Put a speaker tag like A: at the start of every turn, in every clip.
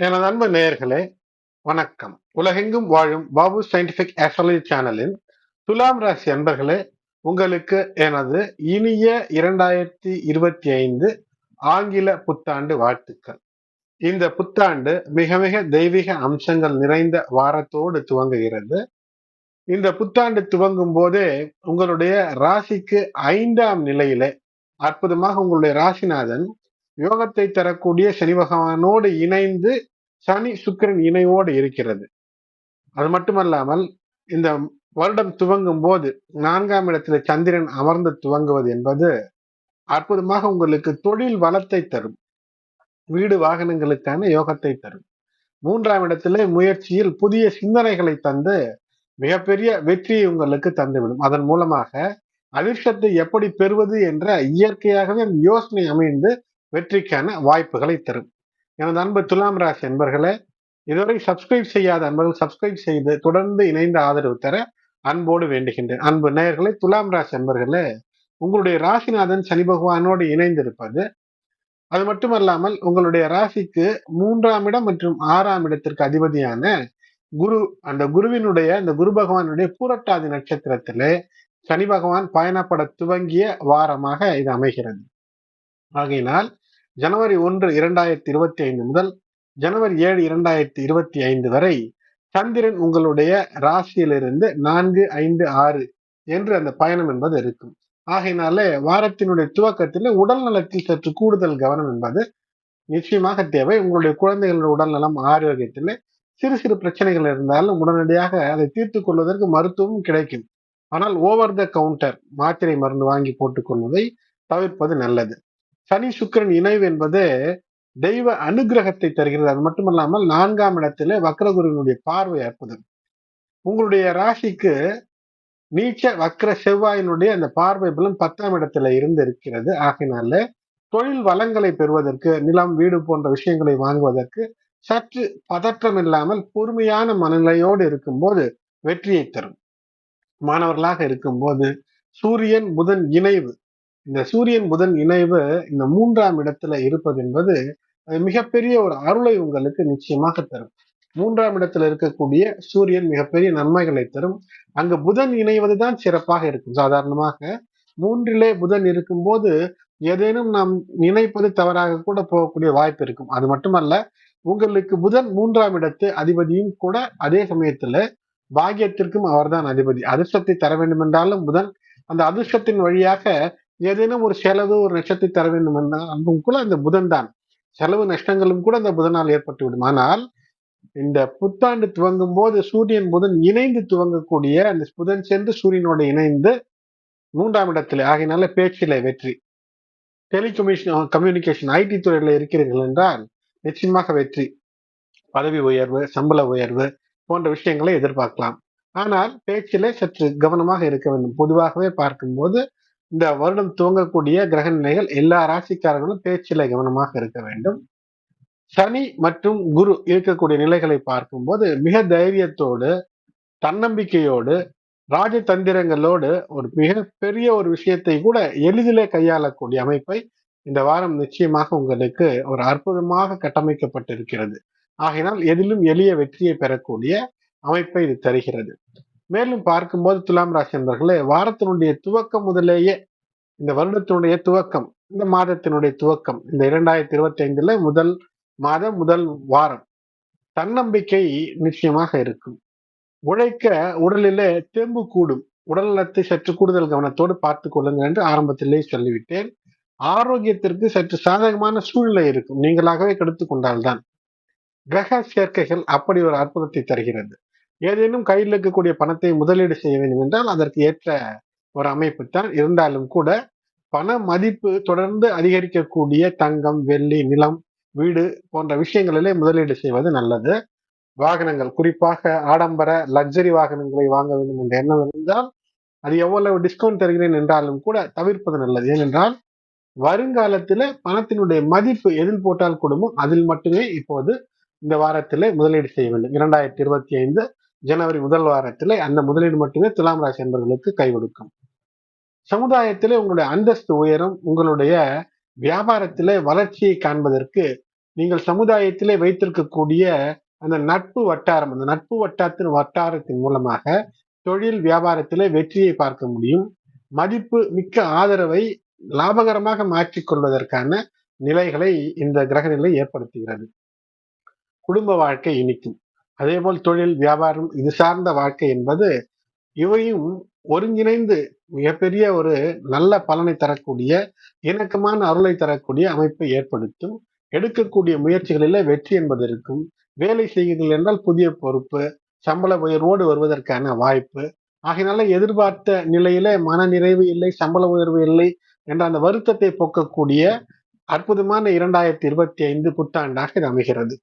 A: எனது அன்பு நேயர்களே வணக்கம். உலகெங்கும் வாழும் பாபு சயின்டிபிக் ஆஸ்ட்ராலஜி சேனலின் துலாம் ராசி அன்பர்களே உங்களுக்கு எனது இனிய இரண்டாயிரத்தி இருபத்தி ஐந்து ஆங்கில புத்தாண்டு வாழ்த்துக்கள். இந்த புத்தாண்டு மிக மிக தெய்வீக அம்சங்கள் நிறைந்த வாரத்தோடு துவங்குகிறது. இந்த புத்தாண்டு துவங்கும் போதே உங்களுடைய ராசிக்கு ஐந்தாம் நிலையிலே அற்புதமாக உங்களுடைய ராசிநாதன் யோகத்தை தரக்கூடிய சனி பகவானோடு இணைந்து சனி சுக்கிரன் இணைவோடு இருக்கிறது. அது மட்டுமல்லாமல் இந்த வருடம் துவங்கும் போது நான்காம் இடத்துல சந்திரன் அமர்ந்து துவங்குவது என்பது அற்புதமாக உங்களுக்கு தொழில் வளத்தை தரும். வீடு வாகனங்களுக்கான யோகத்தை தரும். மூன்றாம் இடத்திலே முயற்சியில் புதிய சிந்தனைகளை தந்து மிகப்பெரிய வெற்றியை உங்களுக்கு தந்துவிடும். அதன் மூலமாக அதிர்ஷ்டத்தை எப்படி பெறுவது என்ற இயற்கையாகவே யோசனை அமைந்து வெற்றிக்கான வாய்ப்புகளை தரும். எனது அன்பு துலாம் ராசி அன்பர்களே இதுவரை சப்ஸ்கிரைப் செய்யாத அன்பர்கள் சப்ஸ்கிரைப் செய்து தொடர்ந்து இணைந்த ஆதரவு தர அன்போடு வேண்டுகின்றேன். அன்பு நேயர்களே துலாம் ராசி அன்பர்களே உங்களுடைய ராசிநாதன் சனி பகவானோடு இணைந்திருப்பது அது மட்டுமல்லாமல் உங்களுடைய ராசிக்கு மூன்றாம் இடம் மற்றும் ஆறாம் இடத்திற்கு அதிபதியான குரு அந்த குருவினுடைய அந்த குரு பகவானுடைய பூரட்டாதி நட்சத்திரத்திலே சனி பகவான் பயணப்பட துவங்கிய வாரமாக இது அமைகிறது. ஆகையினால் ஜனவரி ஒன்று இரண்டாயிரத்தி இருபத்தி ஐந்து முதல் ஜனவரி ஏழு இரண்டாயிரத்தி இருபத்தி ஐந்து வரை சந்திரன் உங்களுடைய ராசியிலிருந்து நான்கு ஐந்து ஆறு என்று அந்த பயணம் என்பது இருக்கும். ஆகையினாலே வாரத்தினுடைய துவக்கத்தில் உடல் நலத்தில் சற்று கூடுதல் கவனம் என்பது நிச்சயமாக தேவை. உங்களுடைய குழந்தைகளுடைய உடல் நலம் ஆரோக்கியத்தில் சிறு சிறு பிரச்சனைகள் இருந்தாலும் உடனடியாக அதை தீர்த்து கொள்வதற்கு மருத்துவம் கிடைக்கும். ஆனால் ஓவர் த கவுண்டர் மாத்திரை மருந்து வாங்கி போட்டுக் கொள்வதை தவிர்ப்பது நல்லது. சனி சுக்கிரன் இணைவு என்பது தெய்வ அனுகிரகத்தை தருகிறது. அது மட்டுமல்லாமல் நான்காம் இடத்திலே வக்ரகுருவினுடைய பார்வை அற்புதம். உங்களுடைய ராசிக்கு நீச்ச வக்ர செவ்வாயினுடைய அந்த பார்வை பலம் பத்தாம் இடத்துல இருந்து இருக்கிறது ஆகினால தொழில் வளங்களை பெறுவதற்கு நிலம் வீடு போன்ற விஷயங்களை வாங்குவதற்கு சற்று பதற்றம் இல்லாமல் பொறுமையான மனநிலையோடு இருக்கும்போது வெற்றியை தரும். மாணவர்களாக இருக்கும்போது சூரியன் புதன் இணைவு. இந்த சூரியன் புதன் இணைவு இந்த மூன்றாம் இடத்துல இருப்பது என்பது மிகப்பெரிய ஒரு அருளை உங்களுக்கு நிச்சயமாக தரும். மூன்றாம் இடத்துல இருக்கக்கூடிய சூரியன் மிகப்பெரிய நன்மைகளை தரும். அங்கு புதன் இணைவதுதான் சிறப்பாக இருக்கும். சாதாரணமாக மூன்றிலே புதன் இருக்கும்போது ஏதேனும் நாம் நினைப்பது தவறாக கூட போகக்கூடிய வாய்ப்பு இருக்கும். அது மட்டுமல்ல உங்களுக்கு புதன் மூன்றாம் இடத்து அதிபதியும் கூட அதே சமயத்துல பாகியத்திற்கும் அவர்தான் அதிபதி. அதிர்ஷ்டத்தை தர வேண்டும் என்றாலும் புதன் அந்த அதிர்ஷ்டத்தின் வழியாக ஏதேனும் ஒரு செலவு ஒரு நஷ்டத்தை தர வேண்டும் என்றால் கூட அந்த புதன் தான். செலவு நஷ்டங்களும் கூட அந்த புதனால் ஏற்பட்டுவிடும் ஆனால் இந்த புத்தாண்டு துவங்கும் போது சூரியன் புதன் இணைந்து துவங்கக்கூடிய அந்த புதன் சென்று சூரியனோடு இணைந்து மூன்றாம் இடத்துல ஆகினால பேச்சில வெற்றி. டெலிகம்யூனிகேஷன் கம்யூனிகேஷன் ஐடி துறையில இருக்கிறீர்கள் என்றால் நிச்சயமாக வெற்றி. பதவி உயர்வு சம்பள உயர்வு போன்ற விஷயங்களை எதிர்பார்க்கலாம். ஆனால் பேச்சிலே சற்று கவனமாக இருக்க வேண்டும். பொதுவாகவே பார்க்கும்போது இந்த வருடம் துவங்கக்கூடிய கிரக நிலைகள் எல்லா ராசிக்காரர்களும் பேச்சில கவனமாக இருக்க வேண்டும். சனி மற்றும் குரு இருக்கக்கூடிய நிலைகளை பார்க்கும்போது மிக தைரியத்தோடு தன்னம்பிக்கையோடு ராஜதந்திரங்களோடு ஒரு மிக பெரிய ஒரு விஷயத்தை கூட எளிதிலே கையாளக்கூடிய அமைப்பை இந்த வாரம் நிச்சயமாக உங்களுக்கு ஒரு அற்புதமாக கட்டமைக்கப்பட்டிருக்கிறது. ஆகையினால் எதிலும் எளிய வெற்றியை பெறக்கூடிய அமைப்பை இது தருகிறது. மேலும் பார்க்கும்போது துலாம் ராசி நண்பர்களே வாரத்தினுடைய துவக்கம் முதலேயே இந்த வருடத்தினுடைய துவக்கம் இந்த மாதத்தினுடைய துவக்கம் இந்த இரண்டாயிரத்தி இருபத்தி ஐந்துல முதல் மாதம் முதல் வாரம். தன்னம்பிக்கை நிச்சயமாக இருக்கும். உழைக்க உடலிலே தெம்பு கூடும். உடல் நலத்தை சற்று கூடுதல் கவனத்தோடு பார்த்து கொள்ளுங்கள் என்று ஆரம்பத்திலேயே சொல்லிவிட்டேன். ஆரோக்கியத்திற்கு சற்று சாதகமான சூழ்நிலை இருக்கும். நீங்களாகவே கெடுத்து கொண்டால்தான். கிரக சேர்க்கைகள் அப்படி ஒரு அற்புதத்தை தருகிறது. ஏதேனும் கையில் இருக்கக்கூடிய பணத்தை முதலீடு செய்ய வேண்டும் என்றால் அதற்கு ஏற்ற ஒரு அமைப்பு தான் இருந்தாலும் கூட பண மதிப்பு தொடர்ந்து அதிகரிக்கக்கூடிய தங்கம் வெள்ளி நிலம் வீடு போன்ற விஷயங்களிலே முதலீடு செய்வது நல்லது. வாகனங்கள் குறிப்பாக ஆடம்பர லக்ஸரி வாகனங்களை வாங்க வேண்டும் என்ற எண்ணம் இருந்தால் அது எவ்வளவு டிஸ்கவுண்ட் தருகிறேன் என்றாலும் கூட தவிர்ப்பது நல்லது. ஏனென்றால் வருங்காலத்தில் பணத்தினுடைய மதிப்பு எதில் போட்டால் கூடுமோ அதில் மட்டுமே இப்போது இந்த வாரத்திலே முதலீடு செய்ய வேண்டும். இரண்டாயிரத்தி இருபத்தி ஐந்து ஜனவரி முதல் வாரத்திலே அந்த முதலீடு மட்டுமே துலாம் ராசி என்பவர்களுக்கு கை கொடுக்கும் சமுதாயத்திலே உங்களுடைய அந்தஸ்து உயரும் உங்களுடைய வியாபாரத்திலே வளர்ச்சியை காண்பதற்கு நீங்கள் சமுதாயத்திலே வைத்திருக்கக்கூடிய அந்த நட்பு வட்டாரம் அந்த நட்பு வட்டாரத்தின் வட்டாரத்தின் மூலமாக தொழில் வியாபாரத்திலே வெற்றியை பார்க்க முடியும். மதிப்பு மிக்க ஆதரவை லாபகரமாக மாற்றிக்கொள்வதற்கான நிலைகளை இந்த கிரக நிலை ஏற்படுத்துகிறது. குடும்ப வாழ்க்கை இனிக்கும். அதேபோல் தொழில் வியாபாரம் இது சார்ந்த வாழ்க்கை என்பது இவையும் ஒருங்கிணைந்து மிகப்பெரிய ஒரு நல்ல பலனை தரக்கூடிய இணக்கமான அருளை தரக்கூடிய அமைப்பை ஏற்படுத்தும் எடுக்கக்கூடிய முயற்சிகளில வெற்றி என்பது இருக்கும். வேலை செய்கிறீர்கள் என்றால் புதிய பொறுப்பு சம்பள உயர்வோடு வருவதற்கான வாய்ப்பு. ஆகையினால எதிர்பார்த்த நிலையில மன நிறைவு இல்லை சம்பள உயர்வு இல்லை என்ற அந்த வருத்தத்தை போக்கக்கூடிய அற்புதமான இரண்டாயிரத்தி இருபத்தி ஐந்து புத்தாண்டாக இது அமைகிறது.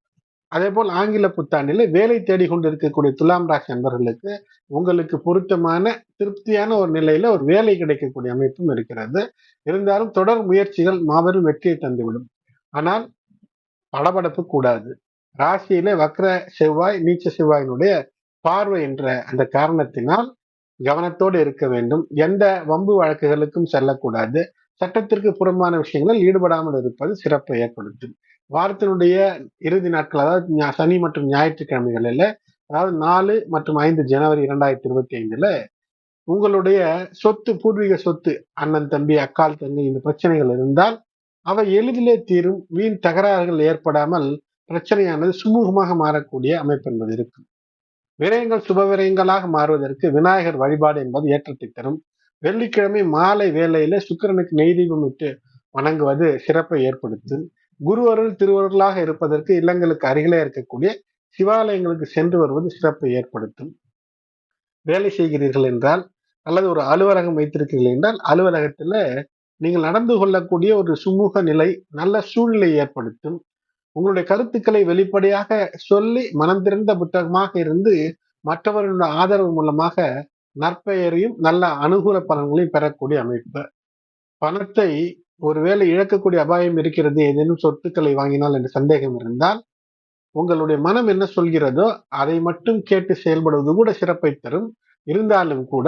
A: அதே போல் ஆங்கில புத்தாண்டில் வேலை தேடி கொண்டு இருக்கக்கூடிய துலாம் ராசி நண்பர்களுக்கு உங்களுக்கு பொருத்தமான திருப்தியான ஒரு நிலையில ஒரு வேலை கிடைக்கக்கூடிய அமைப்பும் இருக்கிறது. இருந்தாலும் தொடர் முயற்சிகள் மாபெரும் வெற்றியை தந்துவிடும். ஆனால் படபடப்பு கூடாது. ராசியிலே வக்ர செவ்வாய் நீச்ச செவ்வாயினுடைய பார்வை என்ற அந்த காரணத்தினால் கவனத்தோடு இருக்க வேண்டும். எந்த வம்பு வழக்குகளுக்கும் செல்லக்கூடாது. சட்டத்திற்கு புறம்பான விஷயங்களில் ஈடுபடாமல் இருப்பது சிறப்பை ஏற்படுத்தும். வாரத்தினுடைய இறுதி நாட்கள் அதாவது சனி மற்றும் ஞாயிற்றுக்கிழமைகளில் அதாவது நாலு மற்றும் ஐந்து ஜனவரி இரண்டாயிரத்தி இருபத்தி ஐந்துல உங்களுடைய சொத்து பூர்வீக சொத்து அண்ணன் தம்பி அக்கால் தங்கி இந்த பிரச்சனைகள் இருந்தால் அவை எளிதிலே தீரும் வீண் தகராறுகள் ஏற்படாமல் பிரச்சனையானது சுமூகமாக மாறக்கூடிய அமைப்பு என்பது இருக்கும் விரயங்கள் சுப விரயங்களாக மாறுவதற்கு விநாயகர் வழிபாடு என்பது ஏற்றத்தை தரும். வெள்ளிக்கிழமை மாலை வேலையில சுக்கரனுக்கு நெய் தீபம் இட்டு வணங்குவது சிறப்பை ஏற்படுத்தும். குருவருள் திருவருளாக இருப்பதற்கு இல்லங்களுக்கு அருகிலே இருக்கக்கூடிய சிவாலயங்களுக்கு சென்று வருவது சிறப்பை ஏற்படுத்தும். வேலை செய்கிறீர்கள் என்றால் அல்லது ஒரு அலுவலகம் வைத்திருக்கிறீர்கள் என்றால் அலுவலகத்தில் நீங்கள் நடந்து கொள்ளக்கூடிய ஒரு சுமூக நிலை நல்ல சூழ்நிலை ஏற்படுத்தும். உங்களுடைய கருத்துக்களை வெளிப்படையாக சொல்லி மனம் திறந்த புத்தகமாக இருந்து மற்றவர்களுடைய ஆதரவு மூலமாக நற்பெயரையும் நல்ல அனுகூல பலன்களையும் பெறக்கூடிய அமைப்பு. பணத்தை ஒருவேளை இழக்கக்கூடிய அபாயம் இருக்கிறது ஏதேனும் சொத்துக்களை வாங்கினால் என்ற சந்தேகம் இருந்தால் உங்களுடைய மனம் என்ன சொல்கிறதோ அதை மட்டும் கேட்டு செயல்படுவது கூட சிறப்பை தரும். இருந்தாலும் கூட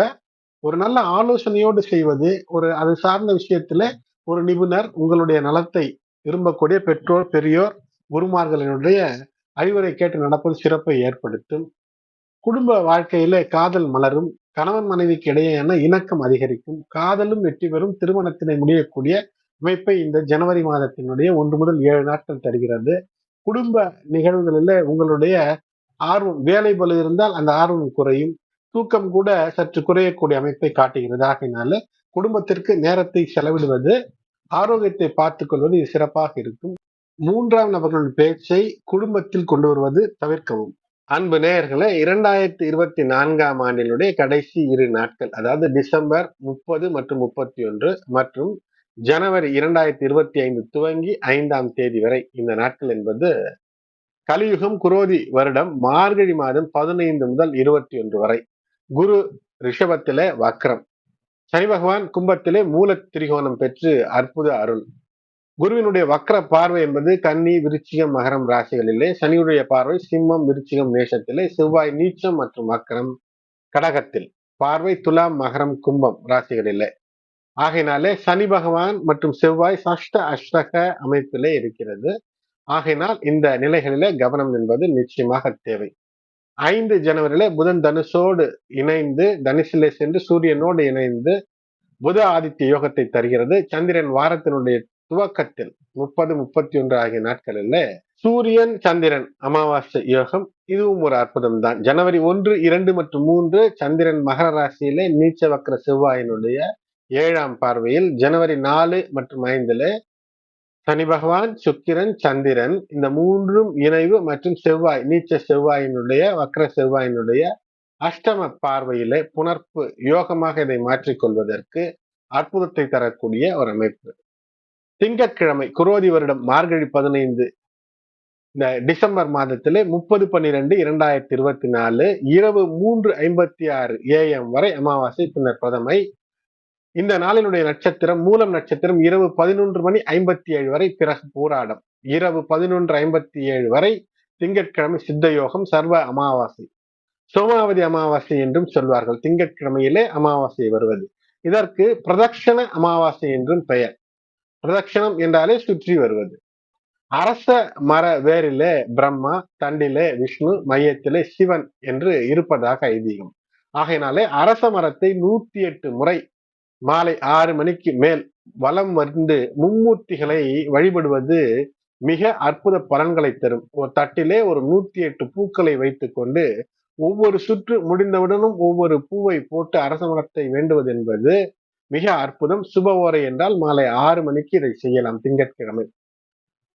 A: ஒரு நல்ல ஆலோசனையோடு செய்வது ஒரு அது சார்ந்த விஷயத்துல ஒரு நிபுணர் உங்களுடைய நலத்தை விரும்பக்கூடிய பெற்றோர் பெரியோர் குருமார்களினுடைய அறிவுரை கேட்டு நடப்பது சிறப்பை ஏற்படுத்தும். குடும்ப வாழ்க்கையில காதல் மலரும் கணவன் மனைவிக்கு இடையேயான இணக்கம் அதிகரிக்கும். காதலும் வெற்றி பெறும். திருமணத்தினை முடியக்கூடிய அமைப்பை இந்த ஜனவரி மாதத்தினுடைய ஒன்று முதல் ஏழு நாட்கள் தருகிறது. குடும்ப நிகழ்வுகளில் உங்களுடைய ஆர்வம் வேலை பலு இருந்தால் அந்த ஆர்வம் குறையும். தூக்கம் கூட சற்று குறையக்கூடிய அமைப்பை காட்டுகிறது. ஆகையினால குடும்பத்திற்கு நேரத்தை செலவிடுவது ஆரோக்கியத்தை பார்த்துக் கொள்வது சிறப்பாக இருக்கும். மூன்றாம் நபர்களின் பேச்சை குடும்பத்தில் கொண்டு வருவது தவிர்க்கவும். அன்பு நேயர்களே இரண்டாயிரத்தி இருபத்தி நான்காம் ஆண்டினுடைய கடைசி இரு நாட்கள் அதாவது டிசம்பர் முப்பது மற்றும் முப்பத்தி ஒன்று மற்றும் ஜனவரி இரண்டாயிரத்தி இருபத்தி ஐந்து துவங்கி ஐந்தாம் தேதி வரை இந்த நாட்கள் என்பது கலியுகம் குரோதி வருடம் மார்கழி மாதம் பதினைந்து முதல் இருபத்தி ஒன்று வரை. குரு ரிஷபத்திலே வக்ரம். சனி பகவான் கும்பத்திலே மூல திரிகோணம் பெற்று அற்புத அருள். குருவினுடைய வக்ர பார்வை என்பது கன்னி விருச்சிகம் மகரம் ராசிகளிலே. சனியுடைய பார்வை சிம்மம் விருச்சிகம் மேஷத்திலே. செவ்வாய் நீச்சம் மற்றும் வக்ரம் கடகத்தில். பார்வை துலாம் மகரம் கும்பம் ராசிகளிலே. ஆகையினாலே சனி பகவான் மற்றும் செவ்வாய் சஷ்ட அஷ்டக அமைப்பிலே இருக்கிறது. ஆகையினால் இந்த நிலைகளிலே கவனம் என்பது நிச்சயமாக தேவை. ஐந்து ஜனவரியில புதன் தனுஷோடு இணைந்து தனுசிலே சென்று சூரியனோடு இணைந்து புத ஆதித்ய யோகத்தை தருகிறது. சந்திரன் வாரத்தினுடைய துவக்கத்தில் முப்பது முப்பத்தி ஒன்று ஆகிய நாட்களில் சூரியன் சந்திரன் அமாவாசை யோகம் இதுவும் ஒரு அற்புதம் தான் ஜனவரி ஒன்று இரண்டு மற்றும் மூன்று சந்திரன் மகர ராசியிலே நீச்ச வக்கர செவ்வாயினுடைய ஏழாம் பார்வையில் ஜனவரி நாலு மற்றும் ஐந்துல சனி பகவான் சுக்கிரன் சந்திரன் இந்த மூன்றும் இணைவு மற்றும் செவ்வாய் நீச்ச செவ்வாயினுடைய வக்ர செவ்வாயினுடைய அஷ்டம பார்வையிலே புணர்ப்பு யோகமாக இதை மாற்றிக்கொள்வதற்கு அற்புதத்தை தரக்கூடிய ஒரு அமைப்பு. திங்கட்கிழமை குரோதி வருடம் மார்கழி பதினைந்து இந்த டிசம்பர் மாதத்திலே முப்பது பன்னிரெண்டு இரண்டாயிரத்தி இருபத்தி நாலு இரவு மூன்று ஐம்பத்தி ஆறு ஏஎம் வரை அமாவாசை பின்னர் பிரதமை இந்த நாளினுடைய நட்சத்திரம் மூலம் நட்சத்திரம் இரவு பதினொன்று மணி ஐம்பத்தி ஏழு வரை பிறகு போராடம். இரவு பதினொன்று ஐம்பத்தி ஏழு வரை திங்கட்கிழமை சித்த யோகம் சர்வ அமாவாசை. சோமாவதி அமாவாசை என்றும் சொல்வார்கள். திங்கட்கிழமையிலே அமாவாசை வருவது. இதற்கு பிரதட்சண அமாவாசை என்றும் பெயர். பிரதட்சணம் என்றாலே சுற்றி வருவது. அரச மர வேரிலே பிரம்மா தண்டிலே விஷ்ணு மையத்திலே சிவன் என்று இருப்பதாக ஐதீகம். ஆகையினாலே அரச மரத்தை நூத்தி எட்டு முறை மாலை ஆறு மணிக்கு மேல் வலம் வந்து மும்மூர்த்திகளை வழிபடுவது மிக அற்புத பலன்களை தரும். ஒரு தட்டிலே ஒரு நூத்தி எட்டு பூக்களை வைத்துக்கொண்டு ஒவ்வொரு சுற்று முடிந்தவுடனும் ஒவ்வொரு பூவை போட்டு அரச மரத்தை வேண்டுவது என்பது மிக அற்புதம். சுப ஓரை என்றால் மாலை ஆறு மணிக்கு இதை செய்யலாம் திங்கட்கிழமை.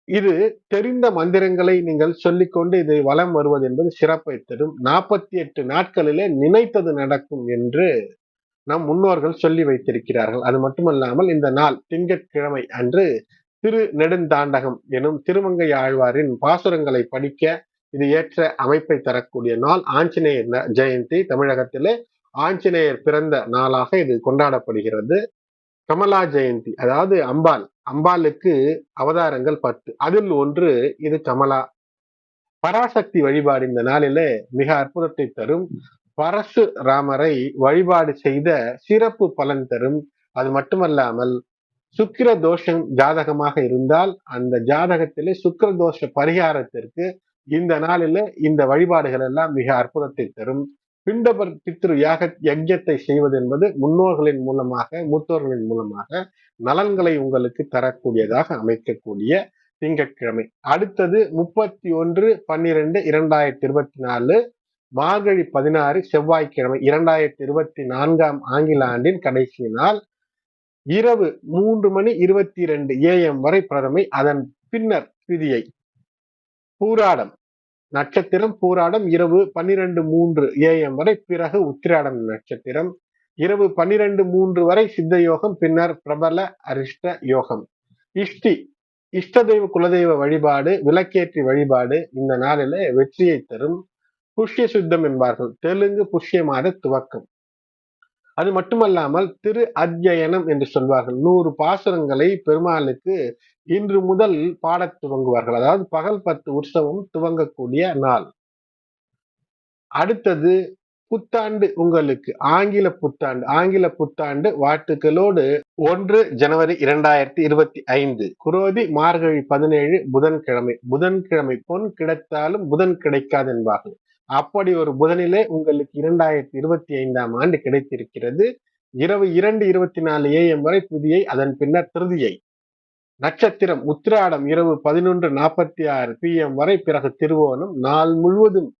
A: இது தெரிந்த மந்திரங்களை நீங்கள் சொல்லிக்கொண்டு இதை வலம் வருவது என்பது சிறப்பை தரும். நாற்பத்தி எட்டு நாட்களிலே நினைத்தது நடக்கும் என்று நம் முன்னோர்கள் சொல்லி வைத்திருக்கிறார்கள். அது மட்டுமல்லாமல் இந்த நாள் திங்கட்கிழமை அன்று திரு நெடுந்தாண்டகம் எனும் திருமங்கை ஆழ்வாரின் பாசுரங்களை படிக்க இது ஏற்ற அமைப்பை தரக்கூடிய நாள் ஆஞ்சநேயர் ஜெயந்தி. தமிழகத்திலே ஆஞ்சநேயர் பிறந்த நாளாக இது கொண்டாடப்படுகிறது. கமலா ஜெயந்தி அதாவது அம்பாள். அம்பாளுக்கு அவதாரங்கள் பத்து. அதில் ஒன்று இது கமலா. பராசக்தி வழிபாடு இந்த நாளிலே மிக அற்புதத்தை தரும். பரசு ராமரை வழிபாடு செய்த சிறப்பு பலன் தரும். அது மட்டுமல்லாமல் சுக்கிர தோஷம் ஜாதகமாக இருந்தால் அந்த ஜாதகத்திலே சுக்கிர தோஷ பரிகாரத்திற்கு இந்த நாளில இந்த வழிபாடுகள் எல்லாம் மிக அற்புதத்தை தரும். பிண்டபர் பித்ரு யாக யஜ்யத்தை செய்வது என்பது முன்னோர்களின் மூலமாக மூத்தோர்களின் மூலமாக நலன்களை உங்களுக்கு தரக்கூடியதாக அமைக்கக்கூடிய திங்கட்கிழமை. அடுத்தது முப்பத்தி ஒன்று பன்னிரெண்டு இரண்டாயிரத்தி இருபத்தி நாலு மார்கழி பதினாறு செவ்வாய்க்கிழமை இரண்டாயிரத்தி இருபத்தி நான்காம் ஆங்கில ஆண்டின் கடைசி நாள். இரவு மூன்று மணி இருபத்தி இரண்டு ஏஎம் வரை பிரதமை அதன் பின்னர் திதியை. பூராடம். நட்சத்திரம் பூராடம் இரவு பன்னிரண்டு மூன்று ஏஎம் வரை பிறகு உத்திராடம் நட்சத்திரம். இரவு பன்னிரண்டு மூன்று வரை சித்த யோகம் பின்னர் பிரபல அரிஷ்ட யோகம். இஷ்டி. இஷ்ட தெய்வ குலதெய்வ வழிபாடு விளக்கேற்றி வழிபாடு இந்த நாளில வெற்றியை தரும். புஷ்ய சுத்தம் என்பார்கள். தெலுங்கு புஷ்ய மாத துவக்கம். அது மட்டுமல்லாமல் திரு அத்தியனம் என்று சொல்வார்கள். நூறு பாசுரங்களை பெருமாளுக்கு இன்று முதல் பாடத் துவங்குவார்கள். அதாவது பகல் பத்து உற்சவம் துவங்கக்கூடிய நாள். அடுத்தது புத்தாண்டு உங்களுக்கு. ஆங்கில புத்தாண்டு. ஆங்கில புத்தாண்டு வாழ்த்துக்களோடு ஒன்று ஜனவரி இரண்டாயிரத்தி இருபத்தி ஐந்து. குரோதி மார்கழி பதினேழு புதன்கிழமை. புதன்கிழமை பொன் கிடைத்தாலும் புதன் கிடைக்காது என்பார்கள். அப்படி ஒரு புதனிலே உங்களுக்கு இரண்டாயிரத்தி இருபத்தி ஐந்தாம் ஆண்டு கிடைத்திருக்கிறது. இரவு இரண்டு இருபத்தி நாலு ஏஎம் வரை புதியை அதன் பின்னர் திருதியை. நட்சத்திரம் உத்திராடம் இரவு பதினொன்று நாற்பத்தி ஆறு பி எம் வரை பிறகு திருவோணம். நாள் முழுவதும்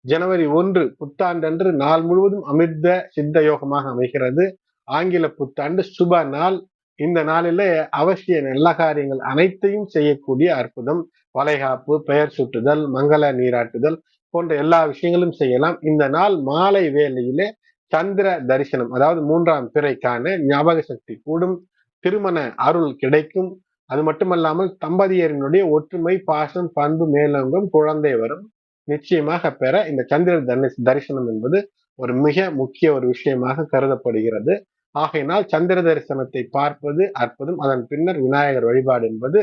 A: ஜனவரி ஒன்று புத்தாண்டன்று நாள் முழுவதும் அமிர்த சித்த யோகமாக அமைகிறது. ஆங்கில புத்தாண்டு சுப நாள். இந்த நாளில அவசிய நல்ல காரியங்கள் அனைத்தையும் செய்யக்கூடிய அற்புதம். வளைகாப்பு பெயர் சுட்டுதல் மங்கள நீராட்டுதல் போன்ற எல்லா விஷயங்களும் செய்யலாம். இந்த நாள் மாலை வேலையிலே சந்திர தரிசனம் அதாவது மூன்றாம் பிறைக்கான ஞாபக சக்தி கூடும். திருமண அருள் கிடைக்கும். அது மட்டுமல்லாமல் தம்பதியரினுடைய ஒற்றுமை பாசம் பண்பு மேலோங்கும் குழந்தை வரும் நிச்சயமாக பெற இந்த சந்திர தரிசனம் என்பது ஒரு மிக முக்கிய ஒரு விஷயமாக கருதப்படுகிறது. ஆகையினால் சந்திர தரிசனத்தை பார்ப்பது அற்புதம். அதன் பின்னர் விநாயகர் வழிபாடு என்பது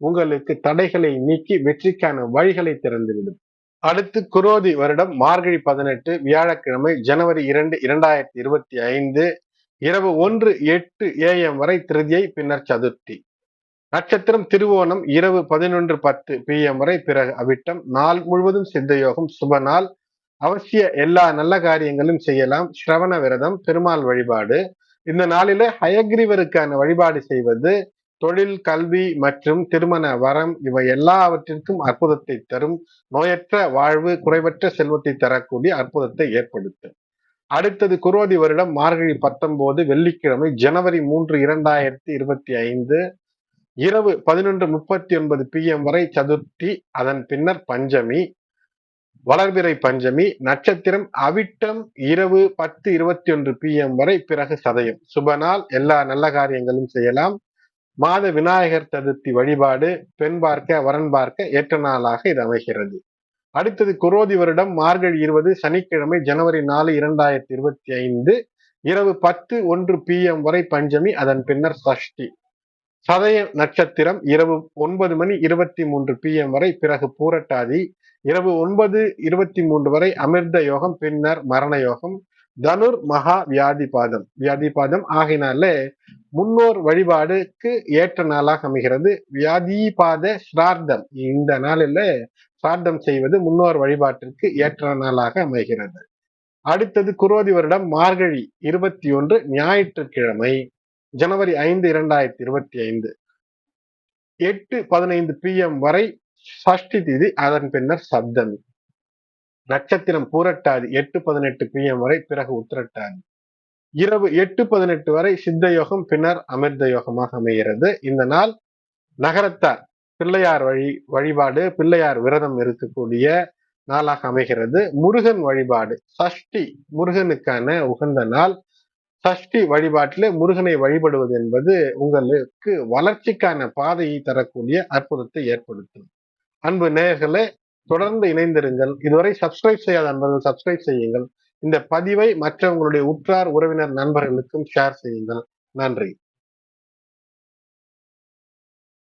A: உங்களுக்கு தடைகளை நீக்கி வெற்றிக்கான வழிகளை திறந்துவிடும். அடுத்து குரோதி வருடம் மார்கழி பதினெட்டு வியாழக்கிழமை ஜனவரி இரண்டு இரண்டாயிரத்தி இருபத்தி ஐந்து இரவு ஒன்று எட்டு ஏஎம் வரை திருதியை பின்னர் சதுர்த்தி. நட்சத்திரம் திருவோணம் இரவு பதினொன்று பத்து பிஎம் வரை பிறகு அவிட்டம். நாள் முழுவதும் சித்தயோகம் சுப நாள். அவசிய எல்லா நல்ல காரியங்களும் செய்யலாம். ஸ்ரவண விரதம் பெருமாள் வழிபாடு. இந்த நாளில ஹயக்ரீவருக்கான வழிபாடு செய்வது தொழில் கல்வி மற்றும் திருமண வரம் இவை எல்லாவற்றிற்கும் அற்புதத்தை தரும். நோயற்ற வாழ்வு குறைவற்ற செல்வத்தை தரக்கூடிய அற்புதத்தை ஏற்படுத்தும். அடுத்தது குரோதி வருடம் மார்கழி பத்தொன்பது வெள்ளிக்கிழமை ஜனவரி மூன்று இரண்டாயிரத்தி இருபத்தி ஐந்து இரவு பதினொன்று முப்பத்தி ஒன்பது பிஎம் வரை சதுர்த்தி அதன் பின்னர் பஞ்சமி வளர்பிறை பஞ்சமி நட்சத்திரம் அவிட்டம் இரவு பத்து இருபத்தி ஒன்று பிஎம் வரை பிறகு சதயம். சுபநாள் எல்லா நல்ல காரியங்களும் செய்யலாம். மாத விநாயகர் சதுர்த்தி வழிபாடு பெண் பார்க்க வரன் பார்க்க ஏற்ற நாளாக இது அமைகிறது. அடுத்தது குரோதி வருடம் மார்கழி இருபது சனிக்கிழமை ஜனவரி நாலு இரண்டாயிரத்தி இருபத்தி ஐந்து இரவு பத்து ஒன்று பி எம் வரை பஞ்சமி அதன் பின்னர் சஷ்டி. சதய நட்சத்திரம் இரவு ஒன்பது மணி இருபத்தி மூன்று பி எம் வரை பிறகு பூரட்டாதி இரவு ஒன்பது இருபத்தி மூன்று வரை அமிர்த யோகம் பின்னர் மரண யோகம் தனுர் மகா வியாதிபாதம். வியாதிபாதம் ஆகினாலே முன்னோர் வழிபாடுக்கு ஏற்ற நாளாக அமைகிறது. வியாதிபாத ஸ்ரார்த்தம். இந்த நாளில் சிரார்த்தம் செய்வது முன்னோர் வழிபாட்டிற்கு ஏற்ற நாளாக அமைகிறது. அடுத்தது குரோதி வருடம் மார்கழி இருபத்தி ஒன்று ஞாயிற்றுக்கிழமை ஜனவரி ஐந்து இரண்டாயிரத்தி இருபத்தி ஐந்து எட்டு பதினைந்து பி எம் வரை சஷ்டி திதி அதன் பின்னர் சப்தமி. நட்சத்திரம் பூரட்டாதி எட்டு பதினெட்டு பிஎம் வரை பிறகு உத்திரட்டாதி. இரவு எட்டு பதினெட்டு வரை சித்த யோகம் பின்னர் அமிர்த யோகமாக அமைகிறது. இந்த நாள் நகரத்தார் பிள்ளையார் வழி வழிபாடு பிள்ளையார் விரதம் இருக்கக்கூடிய நாளாக அமைகிறது. முருகன் வழிபாடு சஷ்டி முருகனுக்கான உகந்த நாள். சஷ்டி வழிபாட்டில் முருகனை வழிபடுவது என்பது உங்களுக்கு வளர்ச்சிக்கான பாதையை தரக்கூடிய அற்புதத்தை ஏற்படுத்தும். அன்பு நேயர்களே தொடர்ந்து இணைந்திருங்கள். இதுவரை சப்ஸ்கிரைப் செய்யாத நண்பர்கள் சப்ஸ்கிரைப் செய்யுங்கள். இந்த பதிவை மற்றவங்களுடைய உற்றார் உறவினர் நண்பர்களுக்கும் ஷேர் செய்யுங்கள். நன்றி.